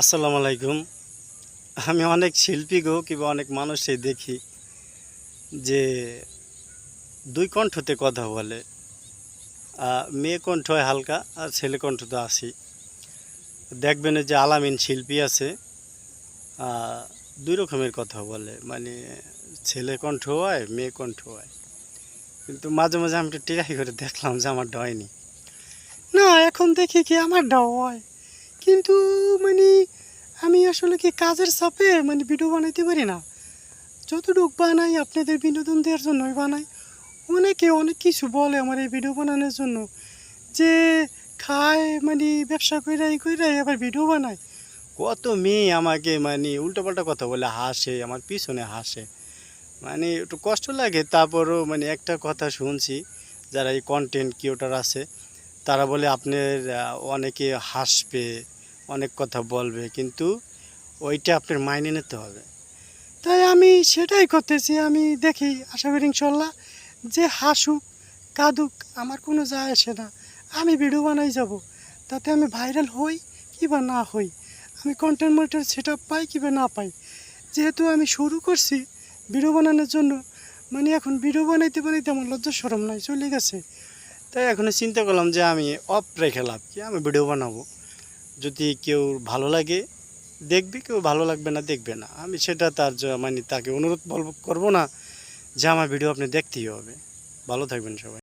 আসসালামু আলাইকুম। আমি অনেক শিল্পী গো, কিংবা অনেক মানুষে দেখি যে দুই কণ্ঠতে কথা বলে। মেয়ে কণ্ঠ হয় হালকা, আর ছেলে কণ্ঠ তো আসি। দেখবেন যে আলামিন শিল্পী আছে দুই রকমের কথা বলে। মানে ছেলে কণ্ঠ হয়, মেয়ে কণ্ঠ হয়। কিন্তু মাঝে মাঝে আমি একটু ট্রাই করে দেখলাম যে আমার ডয়নি না, এখন দেখি কি আমার ডাও হয়। কিন্তু মানে আমি আসলে কি কাজের চাপে মানে ভিডিও বানাইতে পারি না। যতটুক বানাই আপনাদের বিনোদন দেওয়ার জন্যই বানাই। অনেকে অনেক কিছু বলে আমার এই ভিডিও বানানোর জন্য যে খায় মানে ব্যবসা করে এই আবার ভিডিও বানায়। কত মেয়ে আমাকে মানে উল্টোপাল্টা কথা বলে হাসে, আমার পিছনে হাসে। মানে একটু কষ্ট লাগে, তারপরও মানে একটা কথা শুনছি, যারা এই কন্টেন্ট ক্রিয়েটার আছে তারা বলে আপনার অনেকে হাসবে, অনেক কথা বলবে, কিন্তু ওইটা আপনার মাইনে নিতে হবে। তাই আমি সেটাই করতেছি, আমি দেখি, আশা করি ইনশাল্লাহ, যে হাসুক, কাঁদুক, আমার কোনো যায় আসে না। আমি ভিডিও বানাই যাব, তাতে আমি ভাইরাল হই কিবা না হই, আমি কন্টেন্ট মনিটর সেট পাই কিবা না পাই। যেহেতু আমি শুরু করছি ভিডিও বানানোর জন্য মানে এখন ভিডিও বানাইতে বানাইতে আমার লজ্জা সরম নাই, চলে গেছে। তাই এখন চিন্তা করলাম যে আমি অফ রেখে লাভ কি? আমি ভিডিও বানাবো। যদি কেউ ভালো লাগে, দেখবে। কেউ ভালো লাগবে না, দেখবে না। আমি সেটা তার মানে তাকে অনুরোধ বলব, করব না যে আমার ভিডিও আপনি দেখতেই হবে। ভালো থাকবেন সবাই।